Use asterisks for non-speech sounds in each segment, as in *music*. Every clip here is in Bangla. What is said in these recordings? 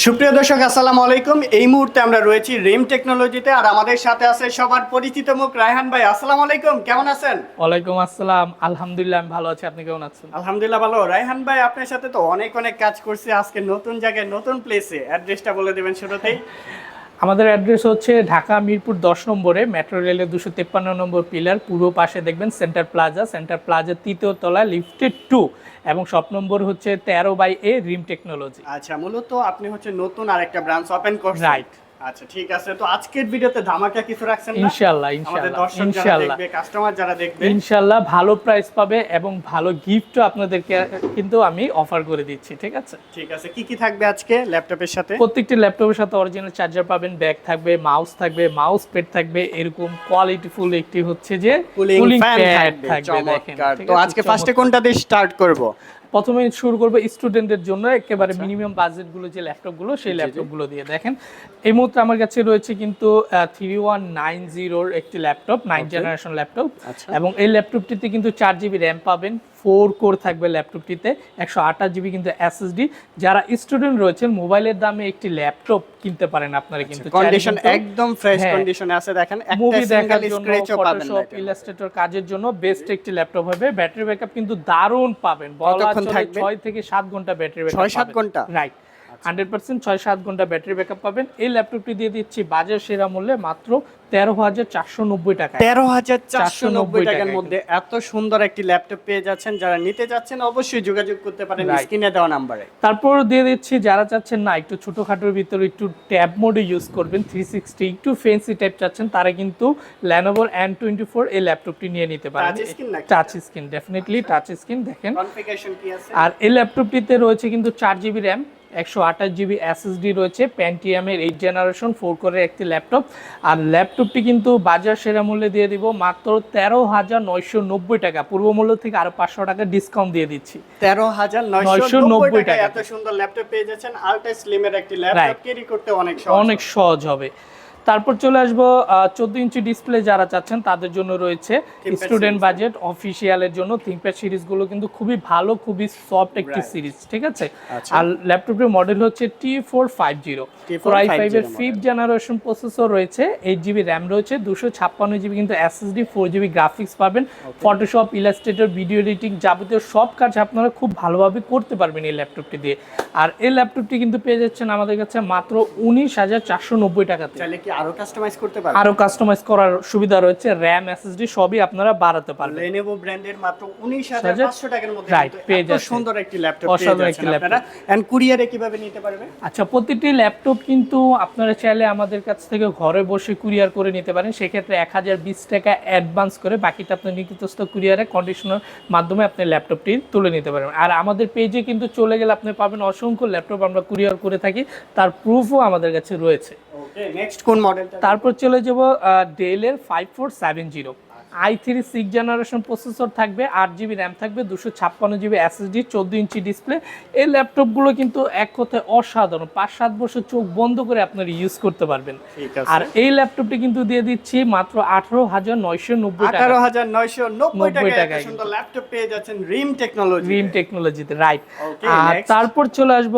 সুপ্রিয় দর্শক আসসালামু আলাইকুম। এই মুহূর্তে আমরা রয়েছি রিম টেকনোলজিতে আর আমাদের সাথে আছে সবার পরিচিত মুখ রায়হান ভাই। আসসালামু আলাইকুম কেমন আছেন? ওয়ালাইকুম আসসালাম। আলহামদুলিল্লাহ আমি ভালো আছি। আপনি কেমন আছেন? আলহামদুলিল্লাহ ভালো। রায়হান ভাই আপনার সাথে তো অনেক অনেক কাজ করছি আজকে নতুন জায়গায় নতুন প্লেসে অ্যাড্রেসটা বলে দেবেন শুরুতেই। আমাদের অ্যাড্রেস হচ্ছে ঢাকা মিরপুর দশ নম্বরে মেট্রো রেলের দুশো তেপ্পান্ন নম্বর পিলার পূর্ব পাশে দেখবেন সেন্টার প্লাজা সেন্টার প্লাজার তৃতীয় তলায় লিফটেড টু এবং সব নম্বর হচ্ছে তেরো বাই এ রিম টেকনোলজি আচ্ছা মূলত আপনি হচ্ছে নতুন আরেকটা ব্রাঞ্চ ওপেন করছেন Right. আচ্ছা ঠিক আছে। তো আজকের ভিডিওতে ধামাকা কিছু রাখছেন যারা ইনশাল্লাহ দেখবে কাস্টমার যারা দেখবে। ইনশাল্লাহ ভালো প্রাইস পাবে এবং ভালো গিফটও আপনাদেরকে কিন্তু আমি অফার করে দিচ্ছি ঠিক আছে? ঠিক আছে। কি কি থাকবে আজকে ল্যাপটপের সাথে? প্রত্যেকটি ল্যাপটপের সাথে অরিজিনাল চার্জার পাবেন ব্যাগ থাকবে মাউস থাকবে মাউস প্যাড থাকবে এরকম কোয়ালিটিফুল একটি হচ্ছে যে কুলিং pad থাকবে দেখেন, তো আজকে ফার্স্টে কোনটা দিয়ে স্টার্ট করব? প্রথমে শুরু করব স্টুডেন্টদের জন্য একেবারে আচ্ছা। মিনিমাম বাজেটগুলো যে ল্যাপটপগুলো সেই ল্যাপটপগুলো দিয়ে দেখেন। এই মুহূর্তে আমার কাছে রয়েছে কিন্তু থ্রি ওয়ান নাইন জিরোর একটি ল্যাপটপ নাইন জেনারেশন ল্যাপটপ আচ্ছা। এবং এই ল্যাপটপটিতে কিন্তু চার জিবি র্যাম পাবেন। ফোর কোর থাকবে ল্যাপটপটিতে একশো আঠাশ জিবি কিন্তু এসএসডি যারা স্টুডেন্ট রয়েছেন মোবাইলের দামে একটি ল্যাপটপ কিনতে পারেন আপনারা কিন্তু চাইলে কন্ডিশন একদম ফ্রেশ কন্ডিশন কন্ডিশনে আছে দেখেন মুভি দেখার জন্য ফটোশপ ইলাস্ট্রেটর কাজের জন্য বেস্ট একটি ল্যাপটপ হবে। ব্যাটারি ব্যাকআপ কিন্তু দারুণ পাবেন। বলা চলে থেকে সাত ঘণ্টা ব্যাটারি ব্যাকআপ ছয় সাত ঘণ্টা? আচ্ছা। রাইট হান্ড্রেড পার্সেন্ট ছয় সাত ঘণ্টা ব্যাটারি ব্যাকআপ পাবেন। এই ল্যাপটপটি দিয়ে দিচ্ছি বাজার সেরা মূল্যে মাত্র তেরো হাজার চারশো নব্বই টাকা তেরো হাজার চারশো নব্বই টাকার মধ্যে এত সুন্দর একটি ল্যাপটপ পেয়ে যাচ্ছেন। যারা নিতে যাচ্ছেন অবশ্যই যোগাযোগ করতে পারেন স্ক্রিনে দেওয়া নাম্বারে। তারপর দিয়ে দিচ্ছি যারা চাচ্ছেন না একটু ছোটোখাটোর ভিতরে একটু ট্যাব মোডে ইউজ করবেন থ্রি সিক্সটি একটু ফেন্সি টাইপ চাচ্ছেন তারা কিন্তু ল্যানোভোর এন টোয়েন্টি ফোর এই ল্যাপটপটি নিয়ে নিতে পারেন? Touch screen definitely touch screen দেখেন। আর এই ল্যাপটপটিতে রয়েছে কিন্তু চার জিবি র্যাম একশো আঠাশ জিবি এসএসডি রয়েছে প্যান্টিয়ামের এইট জেনারেশন ফোর করে একটি ল্যাপটপ আর ল্যাপটপটি কিন্তু বাজার সেরা মূল্যে দিয়ে দিব মাত্র তেরো হাজার নয়শো নব্বই টাকা। পূর্ব মূল্য থেকে আরও পাঁচশো টাকা ডিসকাউন্ট দিয়ে দিচ্ছি। তেরো হাজার নয়শো নব্বই টাকা। এত সুন্দর ল্যাপটপ পেয়ে যাচ্ছেন। আলটা স্লিমের একটি ল্যাপটপ ক্যারি করতে অনেক অনেক সহজ হবে। তারপর চলে আসব চোদ্দ ইঞ্চি ডিসপ্লে যারা চাচ্ছেন তাদের জন্য রয়েছে স্টুডেন্ট বাজেট অফিসিয়ালের জন্য। থিঙ্কপ্যাড সিরিজগুলো কিন্তু খুবই ভালো খুবই সফট একটি সিরিজ ঠিক আছে? আচ্ছা। আর ল্যাপটপের মডেল হচ্ছে টি ফোর ফাইভ জিরো 5450 ফাইভের model। ফিফথ জেনারেশন প্রসেসর রয়েছে এইট জিবি র্যাম রয়েছে দুশো ছাপ্পান্ন জিবি কিন্তু এসএসডি ফোর জিবি গ্রাফিক্স পাবেন। ফটোশপ ইলাস্ট্রেটর ভিডিও এডিটিং যাবতীয় সব কাজ আপনারা খুব ভালোভাবে করতে পারবেন এই ল্যাপটপটি দিয়ে। আর এই ল্যাপটপটি কিন্তু পেয়ে যাচ্ছেন আমাদের কাছে মাত্র উনিশ হাজার চারশো নব্বই টাকাতে। আরও কাস্টমাইজ করতে পারেন আরও কাস্টমাইজ করার সুবিধা রয়েছে র্যাম এসএসডি সবই আপনারা বাড়াতে পারবেন। লেনোভো ব্র্যান্ডের মাত্র উনিশ হাজার পাঁচশো টাকার মধ্যে পেয়ে এত যাচ্ছেন। সুন্দর একটি ল্যাপটপ পেয়ে যাচ্ছেন আপনারা। এন্ড কুরিয়ারে কীভাবে নিতে পারবে আচ্ছা প্রতিটি ল্যাপটপ কিন্তু আপনারা চাইলে আমাদের কাছ থেকে ঘরে বসে কুরিয়ার করে নিতে পারেন। সেক্ষেত্রে এক হাজার বিশ টাকা অ্যাডভান্স করে বাকিটা আপনার নিকটস্থ কুরিয়ারে কন্ডিশনার মাধ্যমে আপনি ল্যাপটপটি তুলে নিতে পারবেন। আর আমাদের পেজে কিন্তু চলে গেলে আপনি পাবেন অসংখ্য ল্যাপটপ আমরা কুরিয়ার করে থাকি। তার প্রুফও আমাদের কাছে রয়েছে। নেক্সট কোন মডেলটা তারপর চলে যাব ডেলের five four seven zero i three six generation processor থাকবে আট জিবি র্যাম থাকবে দুশো ছাপ্পান্ন জিবি এসএসডি চোদ্দ ইঞ্চি ডিসপ্লে এই ল্যাপটপগুলো কিন্তু এক কথায় অসাধারণ পাঁচ সাত বছর চোখ বন্ধ করে আপনারা ইউজ করতে পারবেন। আর এই ল্যাপটপটি কিন্তু দিয়ে দিচ্ছি মাত্র আঠারো হাজার নয়শো নব্বই আঠারো হাজার নয়শো নব্বই 90 টাকায় ল্যাপটপ পেয়ে যাচ্ছেন রিম টেকনোলজি গ্রিন টেকনোলজিতে রাইট আর তারপর চলে আসব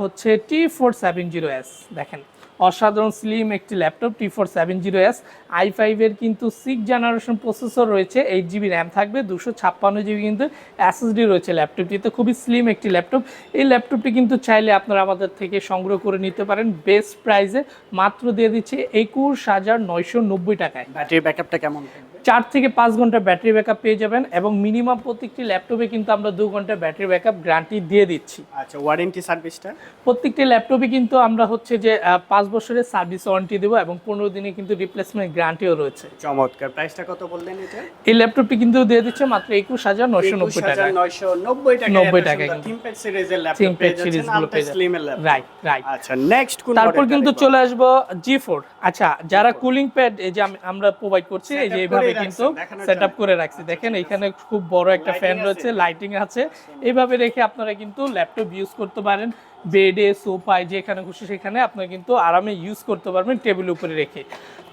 হচ্ছে T four seven zero S দেখেন। অসাধারণ স্লিম একটি laptop T four seven zero S i ফাইভের কিন্তু সিক্স জেনারেশন প্রসেসর রয়েছে এইট জিবি র্যাম থাকবে, দুশো ছাপ্পান্ন জিবি কিন্তু এসএসডি রয়েছে ল্যাপটপটিতে খুবই স্লিম একটি ল্যাপটপ এই ল্যাপটপটি কিন্তু চাইলে আপনারা আমাদের থেকে সংগ্রহ করে নিতে পারেন বেস্ট প্রাইসে মাত্র দিয়ে দিচ্ছে একুশ হাজার নয়শো নব্বই টাকায়। ব্যাটারি ব্যাকআপটা কেমন? চার থেকে পাঁচ ঘণ্টা ব্যাটারি ব্যাকআপ পেয়ে যাবেন এবং মিনিমাম প্রত্যেকটি ল্যাপটপে কিন্তু আমরা দু ঘণ্টা ব্যাটারি ব্যাকআপ গ্যারান্টি দিয়ে দিচ্ছি। আচ্ছা ওয়ারেন্টি সার্ভিসটা? প্রত্যেকটি ল্যাপটপে কিন্তু আমরা হচ্ছে যে পাঁচ বছরের সার্ভিস ওয়ারেন্টি দেবো এবং পনেরো দিনে কিন্তু রিপ্লেসমেন্ট গ্যারান্টিও রয়েছে। চমৎকার। প্রাইসটা কত বললেন এটা? এই ল্যাপটপটি কিন্তু দিয়ে দিচ্ছে মাত্র একুশ হাজার নয়শো নব্বই টাকা 990 টাকা 90 টাকায় থিমপ্যাড সিরিজের ল্যাপটপ পেয়ে যাচ্ছেন series গুলো আলট্রা পেয়ে যাচ্ছেন। স্লিমের ল্যাপটপ। রাইট রাইট আচ্ছা নেক্সট কোন তারপর কিন্তু চলে আসব জি ফোর আচ্ছা যারা কুলিং প্যাড এই যে আমরা প্রোভাইড করছি এই যে এইভাবে করেই কিন্তু সেট আপ করে রাখছি। দেখেন এখানে খুব বড় একটা ফ্যান রয়েছে লাইটিং আছে। এইভাবে রেখে আপনারা কিন্তু ল্যাপটপ ইউজ করতে পারেন। বেডে সোফায় যেখানে খুশি সেখানে আপনারা কিন্তু আরামে ইউজ করতে পারবেন টেবিল উপরে রেখে।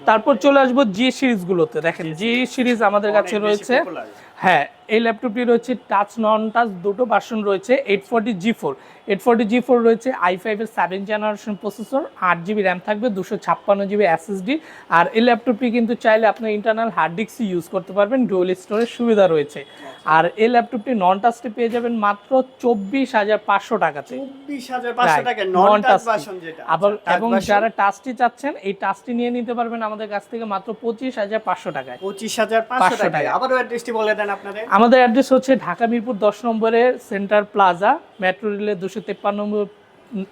তারপর চলে আসব জি সিরিজগুলোতে দেখেন জি সিরিজ আমাদের কাছে রয়েছে। হ্যাঁ এই ল্যাপটপটি রয়েছে টাচ নন টাচ দুটো ভার্সন রয়েছে eight forty G four eight forty G four রয়েছে আই ফাইভের সেভেন জেনারেশন প্রসেসর আট জিবি র্যাম থাকবে দুশো ছাপ্পান্ন জিবি এসএসডি আর এই ল্যাপটপটি কিন্তু চাইলে আপনার ইন্টারনাল হার্ড ডিস্ক ইউজ করতে পারবেন ডুয়েল স্টোরের সুবিধা রয়েছে। আর এই ল্যাপটপটি নন টাচটি পেয়ে যাবেন মাত্র চব্বিশ হাজার পাঁচশো টাকাতে। চব্বিশ হাজার পাঁচশো টাকা নন টাচ আবার এবং যারা টাচটি চাচ্ছেন এই টাচটি নিয়ে নিতে পারবেন আমাদের কাছ থেকে মাত্র পঁচিশ হাজার পাঁচশো টাকায়। পঁচিশ হাজার পাঁচশো 500 টাকা টাকা। আবারও অ্যাড্রেসটি বলে দেন আপনাদের। আমাদের অ্যাড্রেস হচ্ছে ঢাকা মিরপুর দশ নম্বরে সেন্টার প্লাজা, মেট্রো রেলের দুশো তেপ্পান্ন নম্বর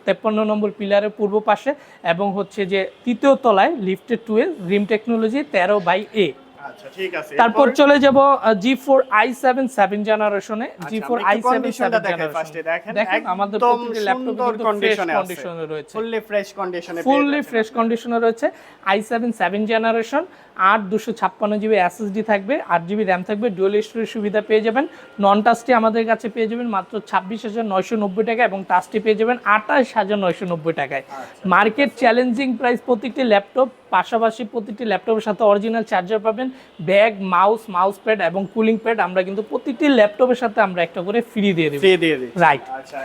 তেপ্পান্ন নম্বর পিলারের পূর্ব পাশে এবং হচ্ছে যে তৃতীয় তলায় লিফটেড টুয়েলভ রিম টেকনোলজি তেরো বাই এ। আচ্ছা ঠিক আছে। তারপর চলে যাব G four i seven seven জেনারেশনে জি আচ্ছা, ফোর আমরা আই সেভেন conditionটা সেভেন দেখাই first এ, দেখেন, দেখেন আমাদের প্রতিটি ল্যাপটপ। কন্ডিশনে রয়েছে। ফুললি ফ্রেশ কন্ডিশনে ফুললি ফ্রেশ কন্ডিশনে রয়েছে। আই সেভেন সেভেন জেনারেশন আট দুশো ছাপ্পান্ন জিবি এসএসডি থাকবে আট জিবি র্যাম থাকবে ডুয়েল স্টোরেজ সুবিধা পেয়ে যাবেন। নন টাচটি আমাদের কাছে পেয়ে যাবেন মাত্র ছাব্বিশ হাজার নয়শো নব্বই টাকা এবং টাচটি পেয়ে যাবেন আঠাশ হাজার নয়শো নব্বই টাকায়। মার্কেট চ্যালেঞ্জিং প্রাইস প্রতিটি ল্যাপটপ পাশাপাশি প্রতিটি ল্যাপটপের সাথে অরিজিনাল চার্জার পাবেন। ব্যাগ মাউস মাউস প্যাড এবং কুলিং প্যাড আমরা কিন্তু প্রতিটি ল্যাপটপের সাথে আমরা একটা করে ফ্রি দিয়ে দেবো। ফ্রি দিয়ে দিই রাইট আচ্ছা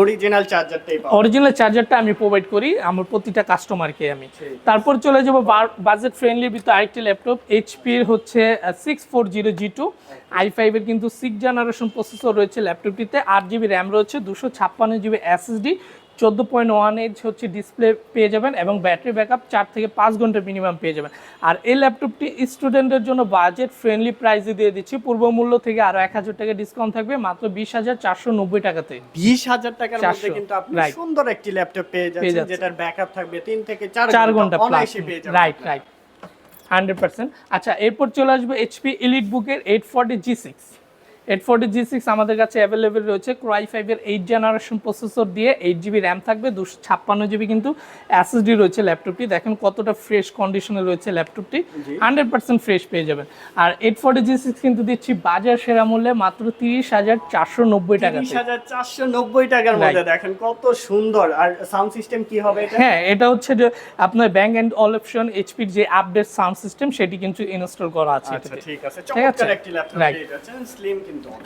অরিজিনাল চার্জারটাই পাবো। অরিজিনাল চার্জারটা আমি প্রোভাইড করি আমার প্রতিটা কাস্টমারকে আমি। তারপর চলে যাব বাজেট ফ্রেন্ডলি ভিতরে আরেকটি ল্যাপটপ এইচপির হচ্ছে six four zero G two i ফাইভের কিন্তু সিক্স জেনারেশন প্রসেসর রয়েছে ল্যাপটপটিতে। আট জিবি র্যাম রয়েছে দুশো ছাপ্পান্ন জিবি এসএসডি চোদ্দ পয়েন্ট ওয়ান এইচ হচ্ছে ডিসপ্লে পেয়ে যাবেন এবং ব্যাটারি ব্যাকআপ চার থেকে পাঁচ ঘণ্টা মিনিমাম পেয়ে যাবেন। আর এই ল্যাপটপটি স্টুডেন্টের জন্য বাজেট ফ্রেন্ডলি প্রাইসে দিয়ে দিচ্ছি। পূর্ব মূল্য থেকে আরও এক হাজার টাকা ডিসকাউন্ট থাকবে মাত্র বিশ হাজার চারশো নব্বই টাকাতে। বিশ হাজার টাকার মধ্যে কিন্তু আপনি সুন্দর একটি ল্যাপটপ পেয়ে যাচ্ছেন। যেটার ব্যাকআপ থাকবে তিন থেকে চার ঘণ্টা রাইট রাইট হান্ড্রেড পার্সেন্ট আচ্ছা এরপর চলে আসবে এইচপি এলিট বুকের eight forty G six eight forty G six আমাদের কাছে অ্যাভেলেবেল রয়েছে। ক্রাই ফাইভের এইট জেনারেশন প্রসেসর দিয়ে এইট জিবি র্যাম থাকবে দুশো ছাপ্পান্ন জিবি কিন্তু এসএসডি রয়েছে ল্যাপটপটি দেখেন কতটা ফ্রেশ কন্ডিশনে রয়েছে ল্যাপটপটি হান্ড্রেড পার্সেন্ট ফ্রেশ পেয়ে যাবেন। আর এইট ফর্টি জি সিক্স কিন্তু দিচ্ছি বাজার সেরা মূল্যে মাত্র তিরিশ হাজার চারশো নব্বই টাকা তিরিশ হাজার চারশো নব্বই টাকার মধ্যে। দেখেন কত সুন্দর। আর সাউন্ড সিস্টেম কি হবে হ্যাঁ এটা হচ্ছে যে আপনার ব্যাঙ্ক অ্যান্ড অল অপশন এইচপির যে আপডেট সাউন্ড সিস্টেম সেটি কিন্তু ইনস্টল করা আছে আচ্ছা ঠিক আছে। ঠিক আছে? যাচ্ছেন। স্লিম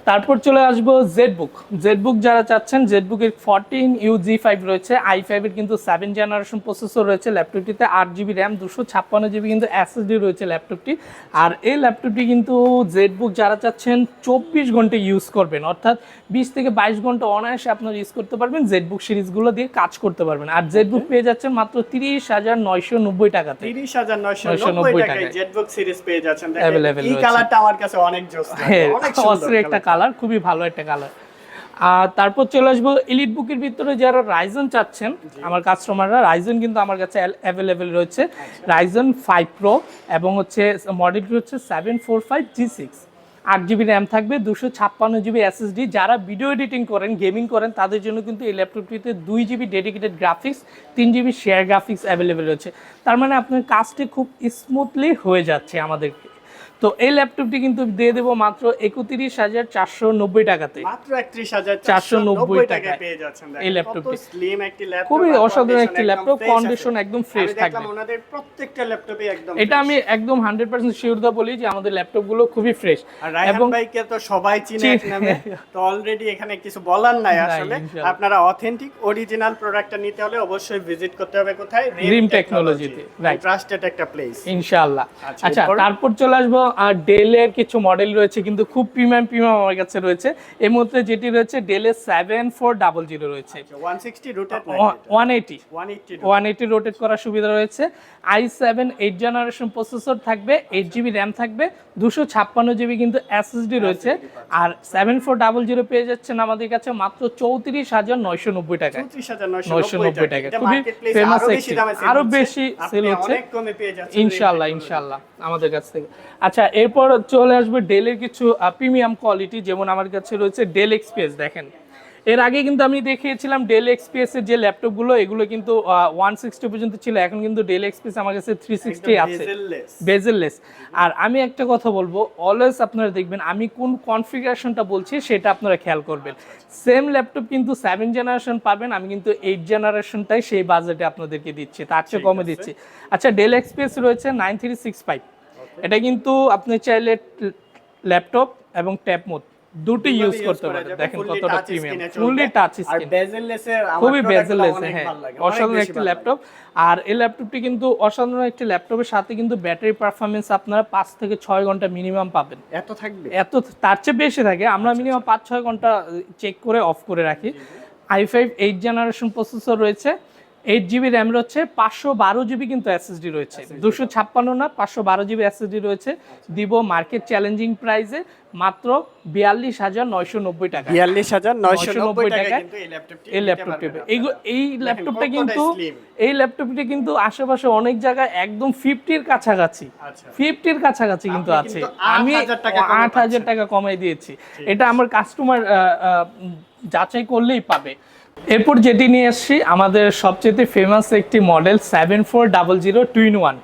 তারপর চলে আসব জেডবুক জেডবুক যারা চাচ্ছেন জেডবুকের ফোরটিন ইউ জি ফাইভ রয়েছে আই ফাইভের কিন্তু সেভেন জেনারেশন প্রসেসর রয়েছে ল্যাপটপটিতে আট জিবি র্যাম দুশো ছাপ্পান্ন জিবি কিন্তু এসএসডি রয়েছে ল্যাপটপটি আর এই ল্যাপটপটি কিন্তু জেডবুক যারা চাচ্ছেন চব্বিশ ঘণ্টা ইউজ করবেন। অর্থাৎ বিশ থেকে বাইশ ঘণ্টা অনায়াসে আপনারা ইউজ করতে পারবেন জেডবুক সিরিজগুলো দিয়ে কাজ করতে পারবেন। আর জেড বুক পেয়ে যাচ্ছেন মাত্র তিরিশ হাজার নয়শো নব্বই টাকাতে। তিরিশ হাজার নয়শো নব্বই টাকায় টাকায়। জেটবুক সিরিজ পেয়ে যাচ্ছেন। রয়েছে। কালারটা আমার কাছে অনেক জোস হ্যাঁ অনেক একটা কালার খুবই ভালো একটা কালার। আর তারপর চলে আসব এলিট বুকের ভিতরে যারা রাইজন চাচ্ছেন আমার কাস্টমাররা রাইজন কিন্তু আমার কাছে অ্যাভেলেবেল রয়েছে। রাইজন ফাইভ প্রো এবং হচ্ছে মডেলটি হচ্ছে seven four five G six আট জিবি র্যাম থাকবে দুশো ছাপ্পান্ন জিবি এসএসডি যারা ভিডিও এডিটিং করেন গেমিং করেন তাদের জন্য কিন্তু এই ল্যাপটপটিতে দুই জিবি ডেডিকেটেড গ্রাফিক্স তিন জিবি শেয়ার গ্রাফিক্স অ্যাভেলেবেল রয়েছে। তার মানে আপনার কাজটি খুব স্মুথলি হয়ে যাচ্ছে আমাদেরকে তো এই ল্যাপটপটি কিন্তু দিয়ে দেবো মাত্র একত্রিশ হাজার চারশো নব্বই টাকাতে। মাত্র একত্রিশ হাজার 490 টাকায় টাকায় পেয়ে যাচ্ছেন। এই ল্যাপটপটি। স্লিম একটি ল্যাপটপ খুবই অসাধারণ একটি ল্যাপটপ কন্ডিশন একদম ফ্রেশ থাকবে। ওনাদের প্রত্যেকটা ল্যাপটপে একদম এটা আমি একদম হান্ড্রেড পার্সেন্ট শিওরতা বলি যে আমাদের ল্যাপটপগুলো খুবই ফ্রেশ এবং ভাইকে তো সবাই চিনে। নামে তো অলরেডি এখানে কিছু বলার নাই আসলে। আপনারা অথেন্টিক অরিজিনাল প্রোডাক্টটা নিতে হলে অবশ্যই ভিজিট করতে হবে কোথায়? Rim Technology তে, right. ট্রাস্টেড একটা প্লেস ইনশাআল্লাহ আচ্ছা, আচ্ছা তারপর চলে আসব আর ডেলের কিছু মডেল রয়েছে কিন্তু খুব প্রিমিয়াম প্রিমিয়াম আমার কাছে রয়েছে। এই মুহূর্তে যেটি রয়েছে ডেলের সেভেন ফোর ডাবল জিরো রয়েছে। One eighty one eighty rotate করার সুবিধা রয়েছে। I seven eight generation processor থাকবে এইট জিবি র্যাম থাকবে দুশো ছাপ্পান্ন জিবি কিন্তু এসএসডি রয়েছে। আর সেভেন ফোর ডাবল জিরো পেয়ে যাচ্ছেন আমাদের কাছে মাত্র চৌত্রিশ হাজার নয়শো নব্বই হাজার নয়শো 990 টাকা। খুবই বেশি একটি- আরও হচ্ছে। বেশি আপনি হচ্ছে। ইনশাল্লাহ ইনশাল্লাহ আমাদের কাছ থেকে। আচ্ছা এরপর চলে আসবে ডেলের কিছু প্রিমিয়াম কোয়ালিটি যেমন আমার কাছে রয়েছে ডেল এক্সপিএস দেখেন। এর আগে কিন্তু আমি দেখিয়েছিলাম ডেল এক্সপিএস এর যে ল্যাপটপগুলো এগুলো কিন্তু ওয়ান সিক্সটি পর্যন্ত ছিল এখন কিন্তু ডেল এক্সপিএস আমার কাছে থ্রি সিক্সটি আছে। বেজেললেস আর আমি একটা কথা বলব অলওয়েজ আপনারা দেখবেন আমি কোন কনফিগারেশনটা বলছি সেটা আপনারা খেয়াল করবেন। সেম ল্যাপটপ কিন্তু সেভেন জেনারেশন পাবেন আমি কিন্তু এইট জেনারেশনটাই সেই বাজেটে আপনাদেরকে দিচ্ছি তার চেয়ে কমে দিচ্ছি। আচ্ছা ডেল এক্সপিএস রয়েছে নাইন থ্রি সিক্স ফাইভ এটা কিন্তু আপনি চাইলে ল্যাপটপ এবং ট্যাব মোড দুটো ইউজ করতে পারেন। দেখেন কতটা প্রিমিয়াম। ফুললি টাচ স্ক্রিন খুবই product বেজেলগুলো লেসে অনেক হ্যাঁ ভালো লাগে, অসাধারণ একটি ল্যাপটপ আর এই ল্যাপটপটি কিন্তু অসাধারণ একটি ল্যাপটপের সাথে কিন্তু ব্যাটারি পারফরমেন্স আপনারা পাঁচ থেকে ছয় ঘণ্টা মিনিমাম পাবেন। এত থাকবে? এত তার চেয়ে বেশি থাকে। আমরা মিনিমাম পাঁচ ছয় ঘণ্টা চেক করে অফ করে রাখি। I five eight generation processor রয়েছে। এইট জিবি র্যাম রয়েছে পাঁচশো বারো জিবি কিন্তু এসএসডি রয়েছে। দুশো ছাপ্পান্ন না পাঁচশো বারো জিবি এসএসডি রয়েছে। দিব মার্কেট চ্যালেঞ্জিং প্রাইসে মাত্র বিয়াল্লিশ হাজার নয়শো নব্বই টাকা। বিয়াল্লিশ হাজার নয়শো নব্বই টাকা কিন্তু এই ল্যাপটপটি এই ল্যাপটপটি এই এই ল্যাপটপটা কিন্তু এই ল্যাপটপটি কিন্তু আশেপাশে অনেক জায়গায় একদম ফিফটির কাছাকাছি। আচ্ছা। ফিফটির কাছাকাছি কিন্তু আছে। আমি 8,000 আট হাজার টাকা কমাই দিয়েছি। এটা আমার কাস্টমার যাচাই করলেই পাবে। এরপর যেটি নিয়ে এসেছি আমাদের সবচেয়ে ফেমাস একটি model seven four double zero twin one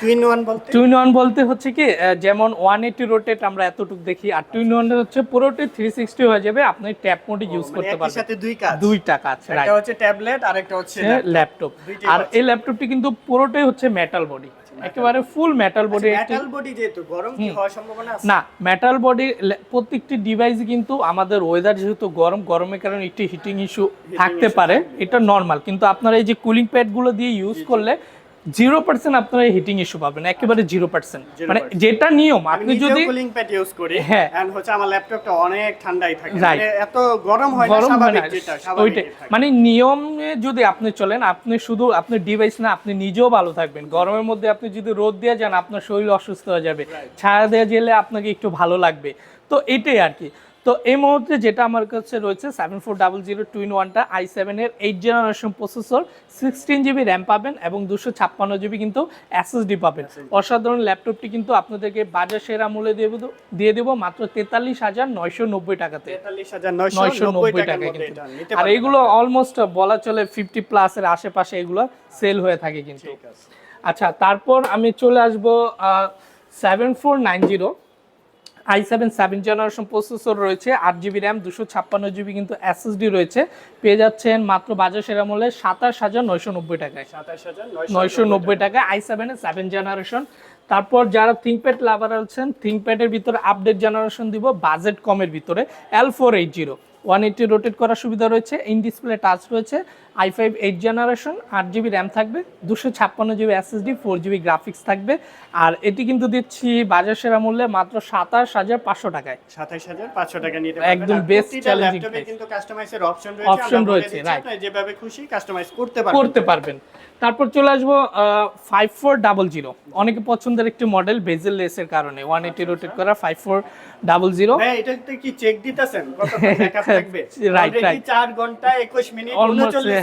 twin one বলতে? টুইন ওয়ান বলতে হচ্ছে কি যেমন ওয়ান এইটি রোটেট আমরা এতটুকু দেখি আর টুইন ওয়ান হচ্ছে পুরোটি থ্রি সিক্সটি হয়ে যাবে আপনি ট্যাপ মোডে ইউজ মানে করতে একই পারবেন। সাথে দুই কাজ। দুইটা কাজ একটা হচ্ছে ট্যাবলেট আর একটা হচ্ছে ল্যাপটপ আর এই ল্যাপটপটি কিন্তু পুরোটাই হচ্ছে মেটাল বডি একেবারে full metal body metal body যেহেতু গরম কি হওয়ার সম্ভাবনা আছে? না মেটাল বডি প্রত্যেকটি ডিভাইস কিন্তু আমাদের ওয়েদার যেহেতু গরম গরমের কারণে একটি হিটিং ইস্যু থাকতে পারে এটা নর্মাল কিন্তু আপনারা এই যে কুলিং প্যাডগুলো দিয়ে ইউজ করলে জিরো পার্সেন্ট আপনারা হিটিং ইস্যু পাবেন একেবারে জিরো পার্সেন্ট মানে যেটা নিয়ম আপনি যদি কুলিং প্যাড ইউজ করি হ্যাঁ। এন্ড হচ্ছে আমার ল্যাপটপটা অনেক ঠান্ডাই থাকে। মানে এত গরম হয় না স্বাভাবিক যেটা স্বাভাবিক মানে নিয়মে যদি আপনি চলেন আপনি শুধু আপনি ডিভাইস না আপনি নিজেও ভালো থাকবেন। গরমের মধ্যে আপনি যদি রোদ দিয়ে যান আপনার শরীর অসুস্থ হয়ে যাবে। ছায়া দেওয়া গেলে আপনাকে একটু ভালো লাগবে। তো এটাই আর কি। তো এই মুহূর্তে যেটা আমার কাছে রয়েছে seven four double zero two in ওয়ানটা আই সেভেনের eight generation processor sixteen GB RAM পাবেন এবং দুশো ছাপ্পান্ন জিবি কিন্তু এসএসডি পাবেন। অসাধারণ ল্যাপটপটি কিন্তু আপনাদেরকে বাজার সেরা মূল্যে দিয়ে দেবো মাত্র তেতাল্লিশ হাজার নয়শো নব্বই টাকাতে। নয়শো নব্বই টাকা কিন্তু। আর এগুলো অলমোস্ট বলা চলে ফিফটি প্লাসের আশেপাশে এগুলো সেল হয়ে থাকে কিন্তু। আচ্ছা তারপর আমি চলে আসব seven four nine zero i seven seven generation processor রয়েছে আট জিবি র্যাম দুশো ছাপ্পান্ন জিবি কিন্তু এসএসডি রয়েছে। পেয়ে যাচ্ছেন মাত্র বাজার সেরা মূল্যে সাতাশ হাজার নয়শো নব্বই টাকায়। সাতাশ হাজার নয়শো নব্বই টাকায় আই সেভেনের সেভেন জেনারেশন তারপর যারা থিঙ্কপ্যাড লাভার আছেন থিঙ্কপ্যাডের ভিতরে আপডেট জেনারেশন দিব বাজেট কমের ভিতরে L four eight zero one eighty rotate করার সুবিধা রয়েছে ইন ডিসপ্লে টাচ রয়েছে। আই ফাইভ এইট জেনারেশন আট জিবি র্যাম থাকবে দুশো ছাপ্পান্ন GB SSD four GB graphics থাকবে আর এটি কিন্তু দিচ্ছি বাজার সেরা মূল্যে মাত্র সাতাশ হাজার পাঁচশো টাকায়। সাতাশ হাজার পাঁচশো টাকা নিতে একদম প্রতিটা ল্যাপটপে কিন্তু কাস্টমাইজের অপশন রয়েছে। বলে রয়েছে, যেভাবে খুশি কাস্টমাইজ করতে পারবেন। করতে পারবেন। তারপর চলে আসব ফাইভ ফোর ডাবল জিরো অনেকে পছন্দের একটি মডেল বেজেল লেসের কারণে। ওয়ান এইটি রোটেট করা ফাইভ ফোর ডাবল জিরো এটাতে কি চেক দিতেছেন? *laughs* Already right. চার ঘণ্টা একুশ মিনিট।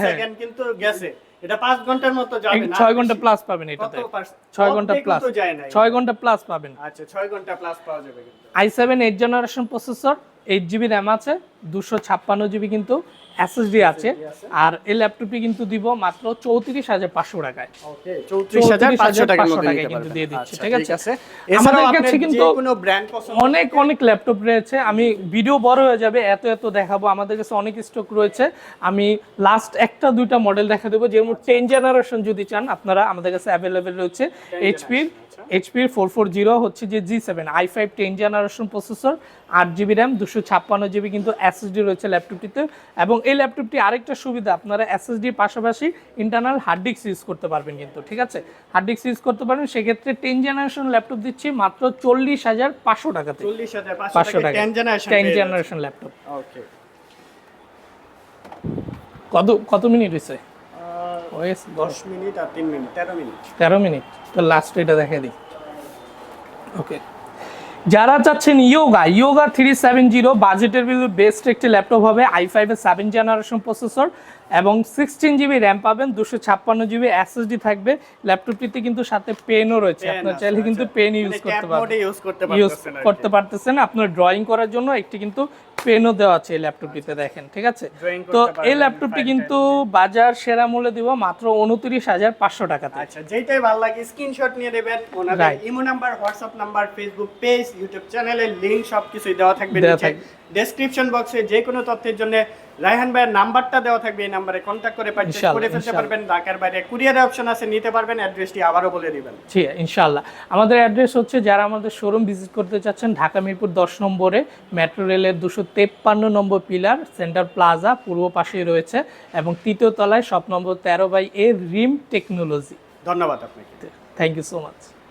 সেকেন্ড কিন্তু গেছে। এটা পাঁচ ঘণ্টার মতো যাবে না ছয় ঘণ্টা প্লাস পাবেন এটাতে। কত পার্স- ছয় ঘণ্টা প্লাস তো যায় নাই। ছয় ঘণ্টা প্লাস পাবেন। আচ্ছা ছয় ঘণ্টা প্লাস পাওয়া যাবে কিন্তু। I seven eight generation processor eight GB RAM আছে দুশো ছাপ্পান্ন জিবি কিন্তু এসএসডি আছে আর এই ল্যাপটপটি কিন্তু দিব মাত্র চৌত্রিশ হাজার পাঁচশো টাকায়। চৌত্রিশ হাজার পাঁচশো টাকায় কিন্তু দিয়ে দিচ্ছি, আচ্ছা, ঠিক আছে? আমাদের কাছে কিন্তু অনেক অনেক ল্যাপটপ রয়েছে আমি ভিডিও বড় হয়ে যাবে এত এত দেখাবো। আমাদের কাছে অনেক স্টক রয়েছে। আমি লাস্ট একটা দুইটা মডেল দেখা দেবো যেমন টেন জেনারেশন যদি চান আপনারা আমাদের কাছে অ্যাভেলেবেল রয়েছে। এইচপির এইচপির ফোর ফোর জিরো হচ্ছে যে G seven i five ten generation processor আট জিবি র্যাম দুশো ছাপ্পান্ন জিবি কিন্তু এসএসডি রয়েছে ল্যাপটপটিতে এবং এই ল্যাপটপটি আরেকটা সুবিধা আপনারা এসএসডির পাশাপাশি ইন্টারনাল হার্ড ডিস্ক ইউজ করতে পারবেন কিন্তু ঠিক আছে? হার্ড ডিস্ক ইউজ করতে পারবেন সেক্ষেত্রে টেন জেনারেশন ল্যাপটপ দিচ্ছি মাত্র চল্লিশ হাজার পাঁচশো টাকাতে পাঁচশো টাকা টেন জেনারেশন ল্যাপটপ ওকে কত কত মিনিট হয়েছে? ওয়েস দশ মিনিট আর তিন মিনিট তেরো মিনিট। তেরো মিনিট। তো লাস্ট এটা দেখে দিই। ওকে যারা চাচ্ছেন Yoga Yoga three seven zero বাজেটের বেস্ট একটি ল্যাপটপ হবে আই ফাইভের সেভেন জেনারেশন প্রসেসর এবং সিক্সটিন জিবি র্যাম পাবেন দুশো ছাপ্পান্ন জিবি এসএসডি থাকবে ল্যাপটপটিতে কিন্তু সাথে পেনও রয়েছে। আপনার চাইলে কিন্তু পেন ইউজ করতে পারবেন। ইউজ মানে করতে ইউজ পারতেছেন করতে পারতেছেন। আপনার ড্রয়িং করার জন্য একটি কিন্তু পেনও দেওয়া আছে এই ল্যাপটপটিতে দেখেন ঠিক আছে? তো এই ল্যাপটপটি কিন্তু বাজার সেরা মূল্যে দিব মাত্র উনত্রিশ হাজার পাঁচশো টাকাতে। আচ্ছা যেটাই ভালো লাগে স্ক্রিনশট নিয়ে নেবেন ওনাদের Imo number WhatsApp number Facebook page YouTube চ্যানেলের লিংক সবকিছুই দেওয়া থাকবে দেওয়া নিচে। থাকবে। ডেসক্রিপশন বক্সে যে কোনো তথ্যের জন্য রায়হান ভাইয়ের নাম্বারটা দেওয়া থাকবে এই নাম্বারে কন্ট্যাক্ট করে পারচেজ করে ফেলতে পারবেন। ঢাকার বাইরে কুরিয়ারের অপশন আছে নিতে পারবেন অ্যাড্রেসটি আবারও বলে দিবেন। জি ইনশাল্লাহ। আমাদের অ্যাড্রেস হচ্ছে যারা আমাদের শোরুম ভিজিট করতে চাচ্ছেন ঢাকা মিরপুর দশ নম্বরে মেট্রো রেলের দুশো তেপ্পান্ন নম্বর পিলার সেন্টার প্লাজা পূর্ব পাশেই রয়েছে এবং তৃতীয় তলায় শপ নম্বর তেরো বাই এ রিম টেকনোলজি। ধন্যবাদ আপনাকে। Thank you so much